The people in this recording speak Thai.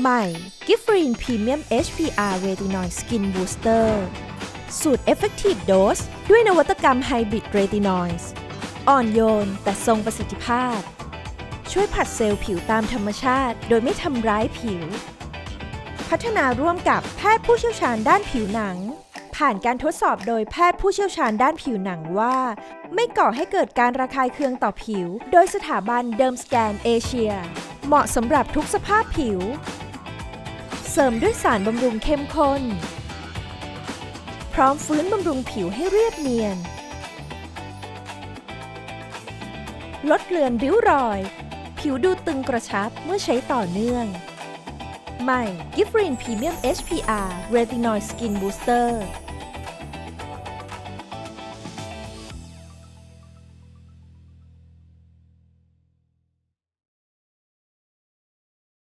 ใหม่ g i f f r e e n Premium HPR Retinoid Skin Booster สูตร Effective Dose ด้วยนวัตกรรม Hybrid Retinoids อ่อนโยน แต่ทรงประสิทธิภาพ ช่วยผลัดเซลล์ผิวตามธรรมชาติ โดยไม่ทำร้ายผิว พัฒนาร่วมกับแพทย์ผู้เชี่ยวชาญด้านผิวหนัง ผ่านการทดสอบโดยแพทย์ผู้เชี่ยวชาญด้านผิวหนังว่า ไม่ก่อให้เกิดการระคายเคืองต่อผิว โดยสถาบันเดิมสแกนเอเชีย เหมาะสำหรับทุกสภาพผิว สริมด้วยสารบำรุงเข้มข้น พร้อมฟื้นบำรุงผิวให้เรียบเนียน ลดเลือนริ้วรอย ผิวดูตึงกระชับเมื่อใช้ต่อเนื่อง ใหม่ g i f r i n Premium HPR Retinoid Skin Booster